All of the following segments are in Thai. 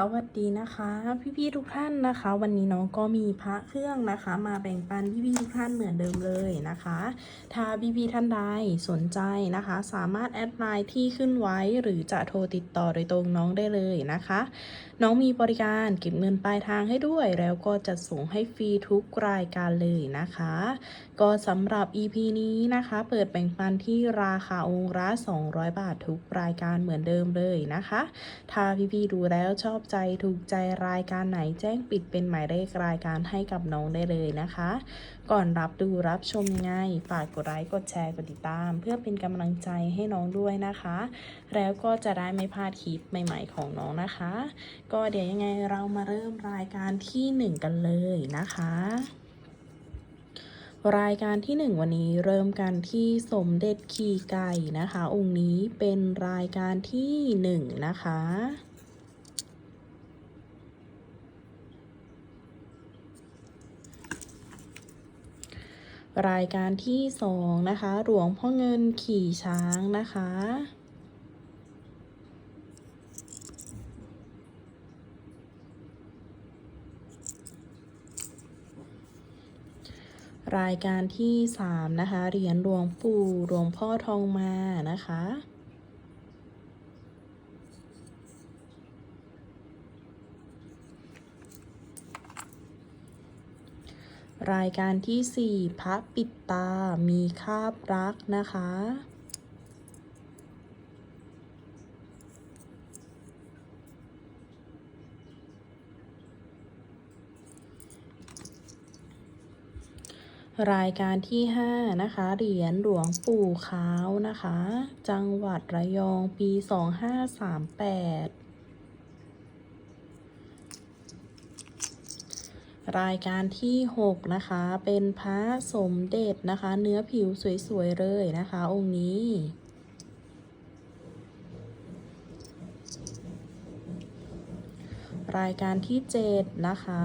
สวัสดีนะคะ พี่ๆทุกท่านนะคะ วันนี้น้องก็มีพระเครื่องนะคะ มาแบ่งปันพี่ๆทุกท่านเหมือนเดิมเลยนะคะ ถ้าพี่ๆท่านใดสนใจนะคะ สามารถแอดไลน์ที่ขึ้นไว้หรือจะโทรติดต่อโดยตรงน้องได้เลยนะคะ น้องมีบริการเก็บเงินปลายทางให้ด้วย แล้วก็จะส่งให้ฟรีทุกรายการเลยนะคะ ก็สำหรับ EP นี้นะคะ เปิดแบ่งปันที่ราคาองค์ละ200 บาททุกรายการเหมือนเดิมเลยนะคะ ถ้าพี่ๆดูแล้วชอบใจถูกใจรายการไหนแจ้งปิดเป็นหมายเลขรายการให้กับน้องได้เลยนะคะ ก่อนรับดูรับชมยังไงฝากกดไลค์กดแชร์กดติดตาม เพื่อเป็นกำลังใจให้น้องด้วยนะคะ แล้วก็จะได้ไม่พลาดคลิปใหม่ๆของน้องนะคะ ก็เดี๋ยวยังไงเรามาเริ่มรายการที่หนึ่งกันเลยนะคะรายการที่หนึ่งวันนี้เริ่มกันที่สมเด็จขี่ไก่นะคะ องค์นี้เป็นรายการที่หนึ่งนะคะ รายการที่สองนะคะ หลวงพ่อเงินขี่ช้างนะคะรายการที่สามนะคะ เหรียญหลวงปู่หลวงพ่อทองมานะคะ รายการที่ 4 พระปิดตา มีคาบรักนะคะ รายการที่ 5 นะคะ เหรียญหลวงปู่ขาวนะคะ จังหวัดระยองปี 2538 รายการที่ 6 นะคะ เป็นพระสมเด็จนะคะ เนื้อผิวสวย ๆ เลยนะคะ องค์นี้ รายการที่ 7 นะคะ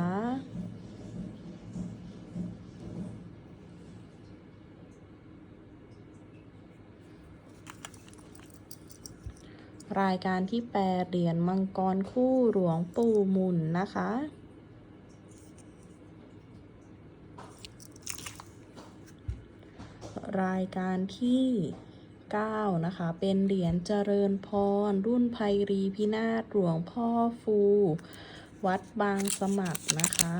รายการที่ 8 เหรียญมังกรคู่หลวงปู่มุนนะคะ รายการที่ 9 นะคะ เป็นเหรียญเจริญพร รุ่นไพรีพินาศหลวงพ่อฟู วัดบางสมัครนะคะ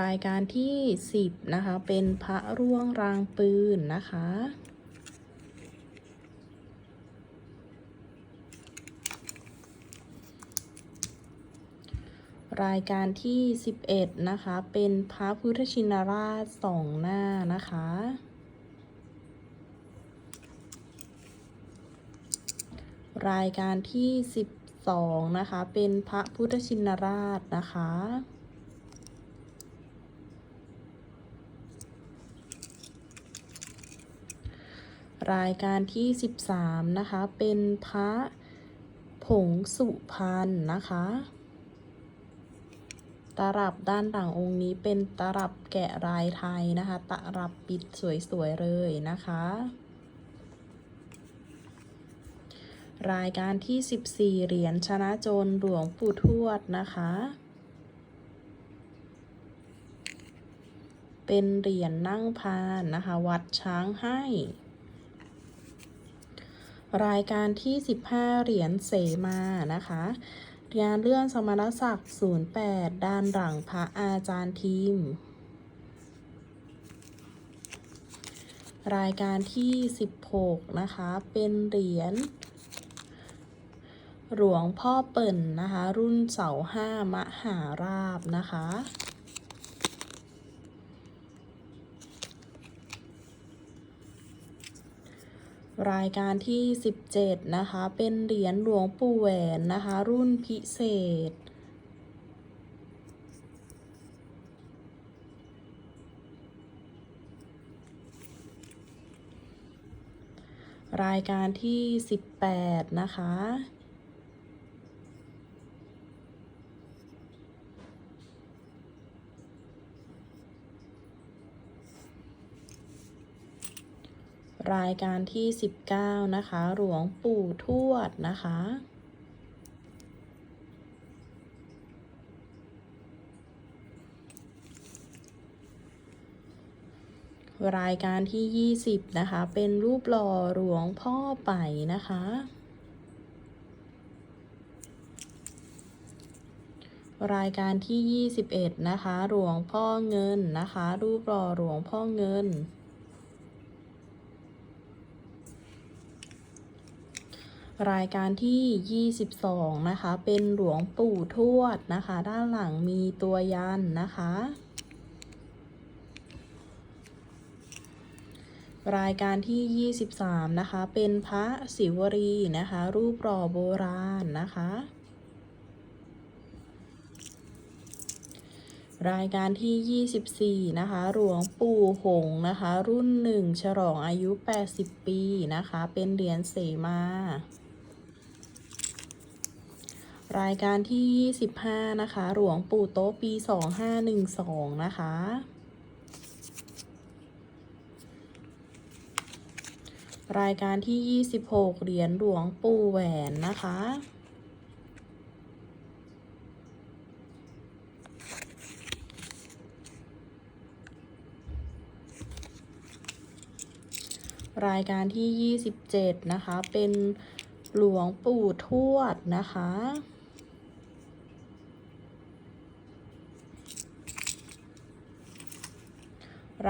รายการที่ 10 นะคะ เป็นพระร่วงรางปืนนะคะ รายการที่ 11 นะคะ เป็นพระพุทธชินราชสองหน้านะคะ รายการที่ 12 นะคะ เป็นพระพุทธชินราชนะคะรายการที่ 13 นะคะ เป็นพระผงสุพรรณนะคะ ตลับด้านหลังองค์นี้เป็นตลับแกะลายไทยนะคะ ตลับปิดสวยๆเลยนะคะ รายการที่ 14 เหรียญชนะจนหลวงปู่ทวดนะคะ เป็นเหรียญนั่งพานนะคะ วัดช้างให้รายการที่ 15 เหรียญเสมานะคะ งานเลื่อนสมณศักดิ์ 08 ด้านหลังพระอาจารย์ทีม รายการที่ 16 นะคะ เป็นเหรียญหลวงพ่อเปิ่นนะคะ รุ่นเสาห้ามหาราบนะคะ รายการที่ 17 นะคะ เป็นเหรียญหลวงปู่แหวนนะคะ รุ่นพิเศษ รายการที่ 18 นะคะ รายการที่ 19 นะคะ หลวงปู่ทวดนะคะรายการที่ 20 นะคะ เป็นรูปหล่อหลวงพ่อไปนะคะ รายการที่ 21 นะคะ หลวงพ่อเงินนะคะ รูปหล่อหลวงพ่อเงิน รายการที่ 22 นะคะ เป็นหลวงปู่ทวดนะคะ ด้านหลังมีตัวยันนะคะ รายการที่ 23 นะคะ เป็นพระศิวรีนะคะ รูปหล่อโบราณนะคะ รายการที่ 24 นะคะ หลวงปู่หงนะคะ รุ่นหนึ่งฉลองอายุ 80 ปีนะคะ เป็นเหรียญเสมา รายการที่ 25 นะคะ หลวงปู่โต๊ะปี 2512 นะคะ รายการที่ 26 เหรียญหลวงปู่แหวนนะคะ รายการที่ 27 นะคะ เป็นหลวงปู่ทวดนะคะ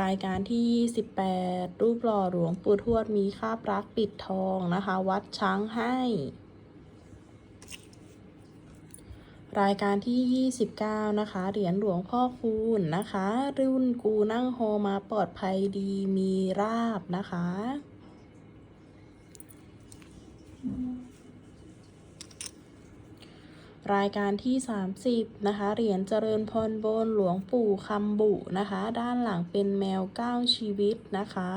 รายการที่ 28 รูปหล่อหลวงปู่ทวดมีคาบรักปิดทองนะคะ วัดช้างให้ รายการที่ 29 นะคะ เหรียญหลวงพ่อคูณนะคะ รุ่นกูนั่งโฮมาปลอดภัยดีมีราบนะคะ รายการที่ 30 นะคะ เหรียญเจริญพรบนหลวงปู่คำบุนะคะ ด้านหลังเป็นแมวเก้าชีวิตนะคะ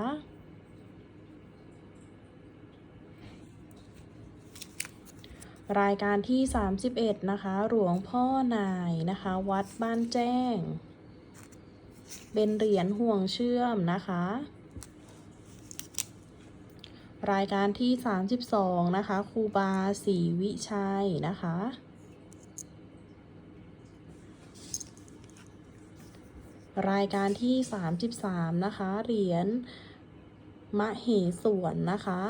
รายการที่ 31 นะคะ หลวงพ่อนายนะคะ วัดบ้านแจ้ง เป็นเหรียญห่วงเชื่อมนะคะรายการที่ 32 นะคะ ครูบาศรีวิชัยนะคะ รายการที่ 33 นะคะ เหรียญมะเหสวนนะคะ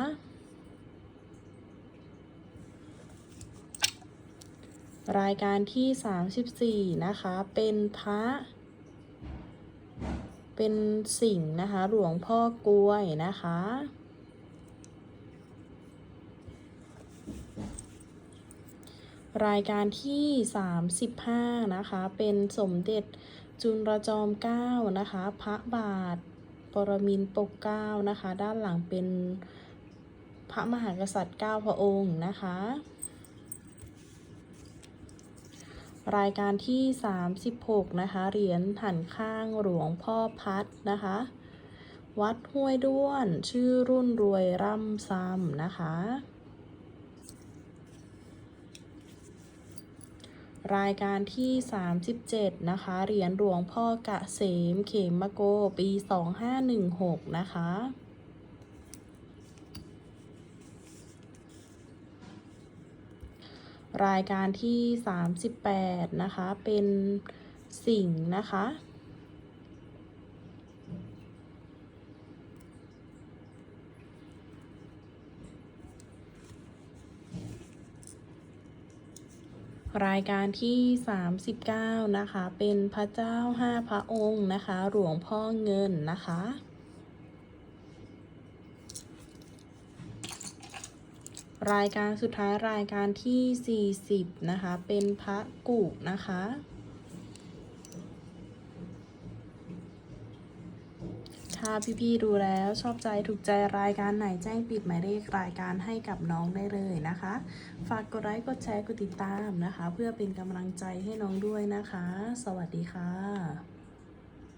รายการที่ 34 นะคะ เป็นพระ เป็นสิ่งนะคะ หลวงพ่อกล้วยนะคะ รายการที่ 35 นะคะ เป็นสมเด็จจุลจอมเกล้านะคะ พระบาทปรมินปกเกล้านะคะ ด้านหลังเป็นพระมหากษัตริย์เก้าพระองค์นะคะ รายการที่ 36 นะคะ เหรียญหันข้างหลวงพ่อพัดนะคะ วัดห้วยด้วน ชื่อรุ่นรวยร่ำซ้ำนะคะ รายการที่ 37 นะคะ เหรียญหลวงพ่อกะเสมเขมโก ปี 2516 นะคะรายการที่ 38 นะคะ เป็นสิ่งนะคะ รายการที่ 39 นะคะ เป็นพระเจ้าห้าพระองค์นะคะ หลวงพ่อเงินนะคะ รายการสุดท้ายรายการที่ 40 นะคะ เป็นพระกุนะคะ ถ้าพี่ๆดูแล้วชอบใจถูกใจรายการไหนแจ้งปิดหมายเลขรายการให้กับน้องได้เลยนะคะ ฝากกดไลค์กดแชร์กดติดตามนะคะ เพื่อเป็นกำลังใจให้น้องด้วยนะคะ สวัสดีค่ะ